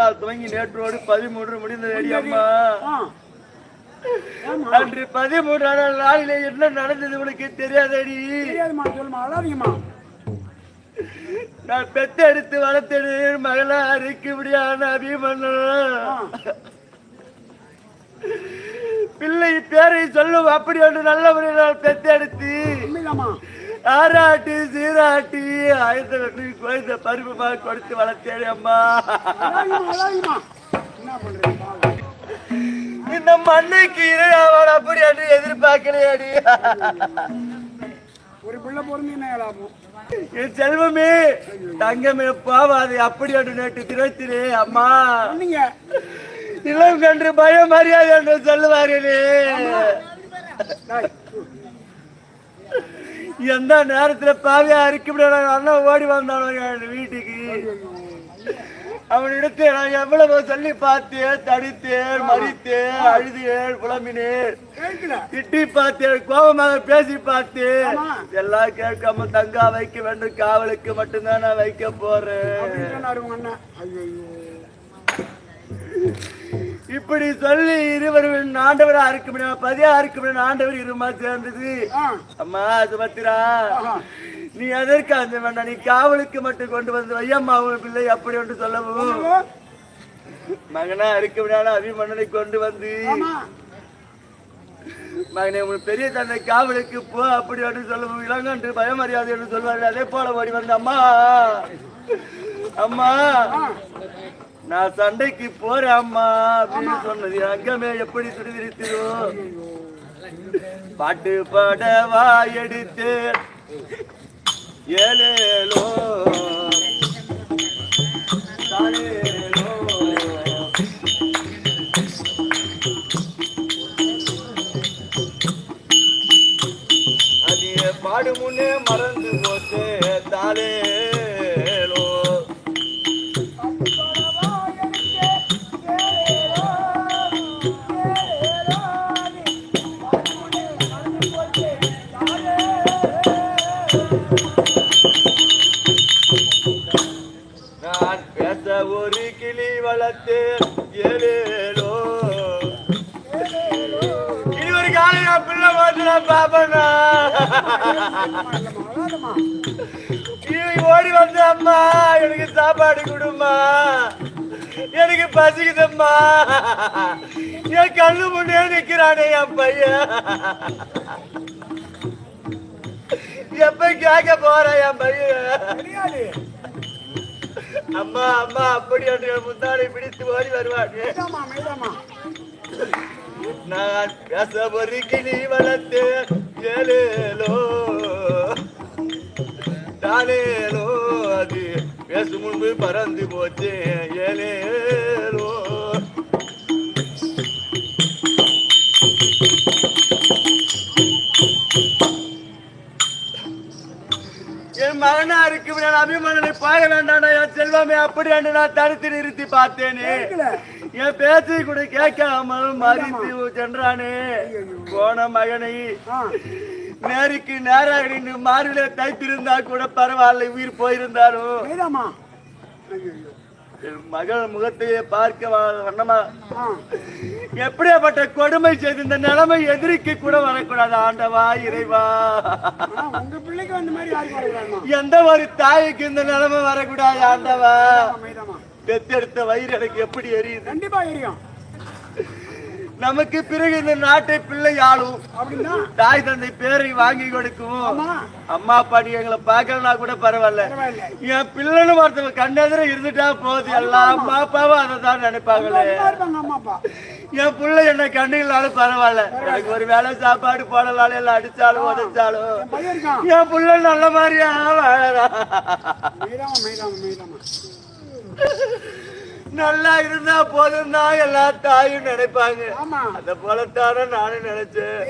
நாள் துவங்கி நேற்றோடு பதிமூன்று முடிந்தது அம்மா? அன்று பதிமூன்றாம் நாளிலே என்ன நடந்தது உனக்கு தெரியாதடி? நான் பெத்தெடுத்து வளர்த்தது மகளா அறுக்கு முடியான அபிமன்னன். பிள்ளை பேரை சொல்லும் அப்படி ஒன்று நல்ல முறையில் நான் பெத்தெடுத்து. உண்மைதாம்மா. ஆராட்டி சீராட்டி ஆயிரத்தி ரெண்டு குழந்தை பருப்பு கொடுத்து வளர்த்தேன் அம்மா. இந்த மண்ணுக்கு இரையாவாள் அப்படி என்று எதிர்பார்க்கலையாடி ஒரு பிள்ளை பிறந்து என்ன லாபம் என் செல்வமே தங்கமே போவாது அப்படி என்று நேற்று திரைத்திரே அம்மா. சொன்னீங்க. இளம் கன்று பயம் மரியாதை என்று சொல்லுவார்களே எந்த நேரத்துல பாவியா இருக்க அண்ணன் ஓடி வந்தானுங்க என் வீட்டுக்கு? அவனிடத்தை நான் எவ்வளவு சொல்லி பார்த்தேன் தடித்தேன் மறித்தேன் அழுதேன் புலம்பினேன். திட்டி பார்த்தேன் கோபமாக பேசி பார்த்தேன். எல்லாம் கேட்காம தங்கா வைக்க வேண்டும் காவலுக்கு மட்டும்தான் நான் வைக்க போறேன். இப்படி சொல்லி இருவரும் ஆண்டவரா இருக்க முடியும் பதியா இருக்க முடியும் ஆண்டவர் இருமா சேர்ந்தது. அம்மா சுபத்திரா ஆஹா. நீ எதற்கு அந்த வேண்டாம் நீ காவலுக்கு மட்டும் கொண்டு வந்து வையம்மா உன் பிள்ளை அப்படி ஒன்று சொல்லவும்? மகனா இருக்க முடியாத அபிமன்னனை கொண்டு வந்து. மகனே உன் பெரிய தந்தை காவலுக்கு போ அப்படி என்று சொல்லவும். இளங்கன்று பயமறியாது என்று சொல்வார்கள். அதே போல ஓடி வந்த அம்மா. அம்மா. நான் சண்டைக்கு போறேம்மா அம்மா அப்படின்னு சொன்னது. அங்கமே எப்படி துடிதிருத்ததோ பாட்டு பாடவா எடுத்து ஏலேலோ. தாலேலோ. அது பாடு முன்னே மறந்து போச்சு தாலே நான் பேச ஒரு கிளி வளர்த்து ஏழேலோ இனி ஒரு காலை நான் பிள்ளை மாத்தினா பாப்பனா ஓடி வந்து அம்மா எனக்கு சாப்பாடு கொடுமா எனக்கு பசிக்குதம்மா. என் கண்ணு முன்னே நிக்கிறானே என் பையன். எப்ப கேட்க போற என் பையன்? அம்மா அம்மா அப்படி என்று முந்தானை பிடித்து ஓடி மெய்தாம்மா நான் பேச ஒரு கிளி வளர்த்து ஏலேலோ. தானேலோ அது பேசும் முன்பு பறந்து போச்சு ஏலேலோ. என் மகனா இருக்கு அபிமன்னனை பாய வேண்டாம் என் செல்வமே அப்படி என்று நான் தடுத்து நிறுத்தி பார்த்தேனே. என் பேச்சை கூட கேட்காமல் மறித்து சென்றானே. போன மகனை நேருக்கு நேராக நின்று மார்பிலே தைத்திருந்தா கூட பரவாயில்ல உயிர் போயிருந்தாலும் என் மகள் முகத்தையே பார்க்க வண்ணமா? எப்படியாப்பட்ட கொடுமை செய்து இந்த நிலைமை எதிரிக்கு கூட வரக்கூடாது ஆண்டவா இறைவா. உங்க பிள்ளைக்கு அந்த மாதிரி எந்த ஒரு தாய்க்கு இந்த நிலைமை வரக்கூடாது ஆண்டவா. பெத்தெடுத்த வயிறு எனக்கு எப்படி எரியுது? கண்டிப்பா எரியும். நமக்கு பிறகு இந்த நாட்டை பிள்ளை ஆளும் தாய் தந்தை பேரை வாங்கி கொடுக்கும். அம்மா அப்பாடி எங்களை பார்க்கலனா கூட பரவாயில்ல. என் பிள்ளைன்னு ஒருத்தவங்க கண்ணெதிர இருந்துட்டா போதும். எல்லா அம்மா அப்பாவும் அதை தான் நினைப்பாங்களே. என் பிள்ளை என்ன கண்ணுகளாலும் பரவாயில்ல. எனக்கு ஒரு வேளை சாப்பாடு போடலாலும் எல்லாம் அடிச்சாலும் உடைச்சாலும். என் பிள்ளை நல்ல மாதிரியா வாழறான். நல்லா இருந்தா போதும் தான் எல்லா தாயும் நினைப்பாங்க. அத போலத்தான நானும் நினைச்சேன்.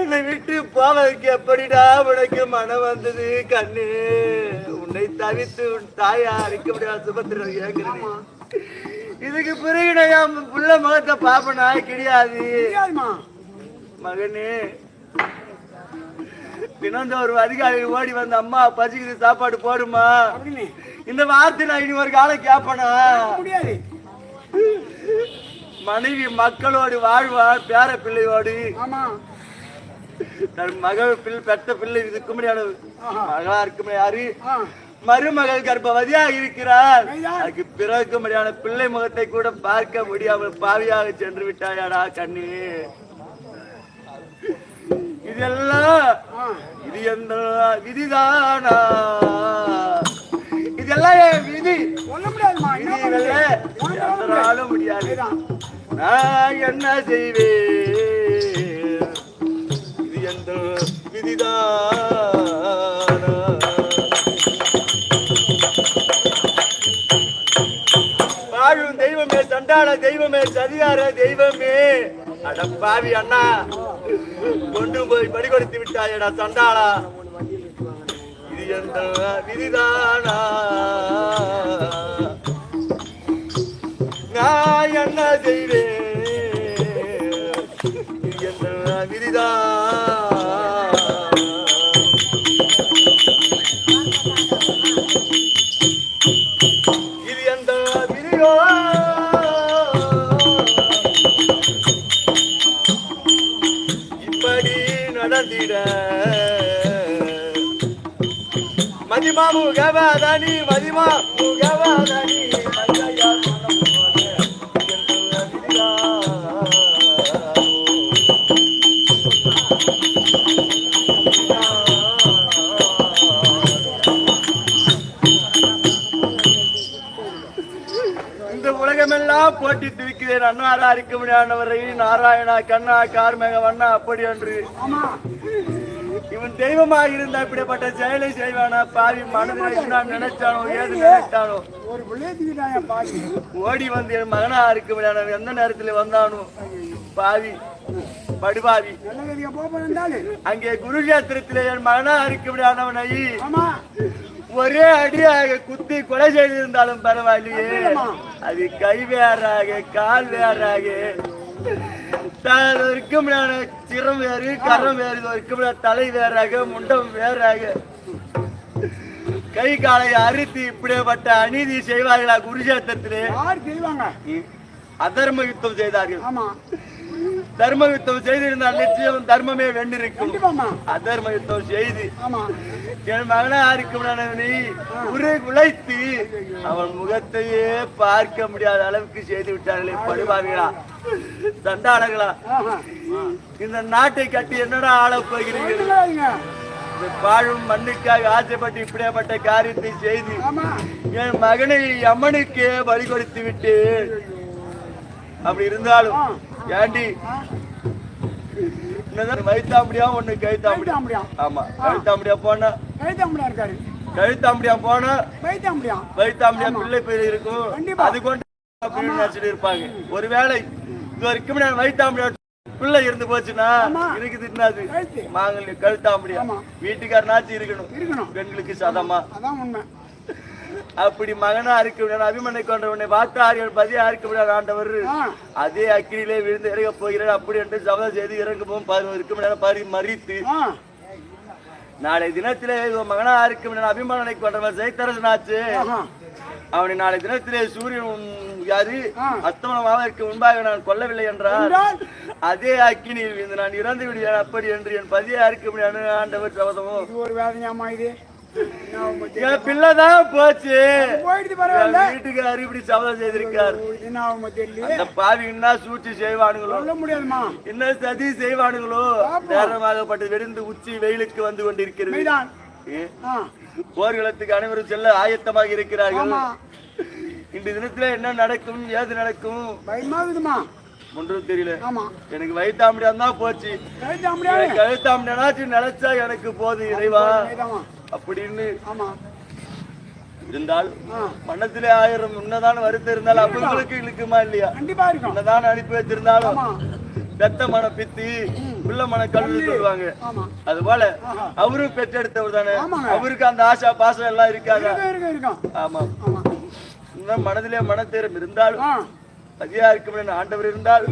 என்னை விட்டு போவதற்கு எப்படிடா உனக்கு மனம் வந்தது கண்ணு? உன்னை தவித்து உன் தாயா அழிக்க முடியாது சுபத்திரன் கேட்கிறேன் இதுக்கு பிறகு நான் புள்ள முகத்தை பாப்பனா கிடையாது. மகனே தினந்தோறும் அதிகாரி ஓடி வந்து அம்மா பசிக்குது சாப்பாடு போடுமா? இந்த வார்த்தை நான் இனி ஒரு காலம் கேட்பனா முடியாது. மனைவி மக்களோடு வாழ்வார் பேர பிள்ளையோடு. தன் மகள் பிள்ளை பெற்ற பிள்ளை இதுக்கு முடியாது மகளா இருக்கும் யாரு? மருமகள் கர்ப்பவதியாக இருக்கிறார். அதுக்கு பிறகு முடியாத பிள்ளை முகத்தை கூட பார்க்க முடியாமல் பாவியாக சென்று விட்டாயாடா கண்ணு. இதெல்லாம் இது எந்த விதிதானா? இதெல்லாம் என் விதி? சொல்ல முடியாதுமா சொல்ல முடியாது. நான் என்ன செய்வேன்? இது எந்த விதிதானா? வாழும் தெய்வமே சண்டாள தெய்வமே சதிகார தெய்வமே அட பாவி அண்ணா. கொண்டு போய் படி கொடுத்து விட்டாயடா சண்டாளா. இது எந்த விதிதானா? நான் என்ன செய்வேன்? இது எந்த விதிதான்? மதிமா முகவதனி மதிமா முகவதனி மங்கையா மனம் இந்த உலகமெல்லாம் போட்டி துவிக்கிறேன் அன்னாரா இருக்க முடியாதவரை நாராயணா கண்ணா கார்மேக வண்ணா அப்படி என்று. இவன் தெய்வமாக இருந்த இப்படிப்பட்ட செயலை செய்வானா? பாவி மனதில் நினைச்சானோ ஏது நினைச்சானோ? ஓடி வந்து என் மகனா இருக்க எந்த நேரத்துல வந்தானோ? பாவி படுபாவி. அங்கே குருஜாத்திரத்திலே என் மகனா இருக்க முடியாதவனை ஆமா. ஒரே அடியாக குத்தி கொலை செய்திருந்தாலும் பரவாயில்லையே. அது கை வேறாக கால் வேறாக. தான் இருக்க முடியாத சிரம் வேறு கரம் வேறு இது இருக்க முடியாத தலை வேறாக முண்டம் வேறாக. கை காலை அறுத்து இப்படிப்பட்ட அநீதி செய்வார்களா செய்வாங்க? அதர்ம யுத்தம் செய்தார்கள். ஆமா. தர்ம யுத்தம் செய்திருந்தால் நிச்சயம் தர்மமே வென்றிருக்கும். அதர்ம யுத்தம் செய்து. என் மகனா இருக்கும் நீ உரு உழைத்து அவன் முகத்தையே பார்க்க முடியாத அளவுக்கு செய்து விட்டார்களே படுவார்களா சண்டாளர்களா இந்த நாட்டை கட்டி என்னடா ஆளப் போகிறீர்கள்? பாழும் மண்ணுக்காக ஆசைப்பட்டு இப்படியாப்பட்ட காரியத்தை செய்து என் மகனை அம்மனுக்கே பலி கொடுத்து விட்டு அப்படி இருந்தாலும் ஏண்டி? என்னதான் வைத்தாம்படியா ஒண்ணு கைத்தாம்படியா. ஆமா கைத்தாம்படியா போனா? கைத்தாம்படியா இருக்காரு. கழுத்தாம்படியா போனா? வைத்தாம்படியா வைத்தாம்படியா பிள்ளை பேர் இருக்கும். அது கொண்டு நினைச்சிட்டு இருப்பாங்க. ஒருவேளை இது வரைக்கும் நான் வைத்தாம்படியா பிள்ளை இருந்து போச்சுன்னா. இருக்குது என்னது? கழுத்து. மாங்கல்ய கழுத்தாம்படியா. வீட்டுக்காரனாச்சும் இருக்கணும். இருக்கணும். பெண்களுக்கு சதமா. அதான் உண்மை. அப்படி மகனா இருக்க முடியாது அபிமனை கொண்டவனை வாக்காரிகள் பதியா இருக்க முடியாது ஆண்டவர். அதே அக்கினிலே விழுந்து இறங்க போகிறார். அப்படி என்று சபதம் செய்து இறங்கவும் பரு இருக்க முடியாது பறி மறித்து நாளை தினத்திலே மகனா இருக்க முடியாது அபிமானனை கொண்டவன் ஜெயத்தரசனாச்சு. அவனை நாளை தினத்திலே சூரியன் யாரு. அஸ்தமனமாக இருக்க முன்பாக நான் கொல்லவில்லை என்றார். அதே அக்கினியில் நான் இறந்து விடுவேன் அப்படி என்று என் பதியா இருக்க முடியாது ஆண்டவர் சபதமும் இது ஒரு வேதனையாமா இது? என் பிள்ளைதான் போச்சு. போயிடுது பரவாயில்ல. என் வீட்டுக்காரர் இப்படி சபதம் செய்திருக்கார். என்ன ஆகுமோ தெரியல அந்த பாவி என்ன சூழ்ச்சி செய்வானுங்களோ? சொல்ல முடியாதுமா. என்ன சதி செய்வானுங்களோ? நேரமாகப்பட்டு வெடிந்து உச்சி வெயிலுக்கு வந்து கொண்டிருக்கிறது. போர்க்களத்துக்கு அனைவரும் செல்ல ஆயத்தமாக இருக்கிறார்கள். இந்த தினத்துல என்ன நடக்கும் ஏது நடக்கும்? பயமாகுதுமா. ஒன்றும் தெரியல. எனக்கு வயிற்றாம்படியா தான் போச்சு. கழுத்தாம்படியாச்சும் நினைச்சா எனக்கு போதும் இறைவா. அப்படின்னு இருந்தால் மனத்திலே ஆயிரம் உன்னதான வருத்தம் இருந்தாலும் அவங்களுக்கு இழுக்குமா இல்லையா? கண்டிப்பா இருக்கும். உன்னதான அனுப்பி வச்சிருந்தாலும் பெத்த மன பித்தி உள்ள மன கல்வி சொல்லுவாங்க. அது போல. அவரும் பெற்றெடுத்தவர் தானே. அவருக்கு அந்த ஆசா பாசம் எல்லாம் இருக்கும் ஆமா. மனதிலே மனத்தேரம் இருந்தாலும் அதிகாரிக்கும் ஆண்டவர் இருந்தால்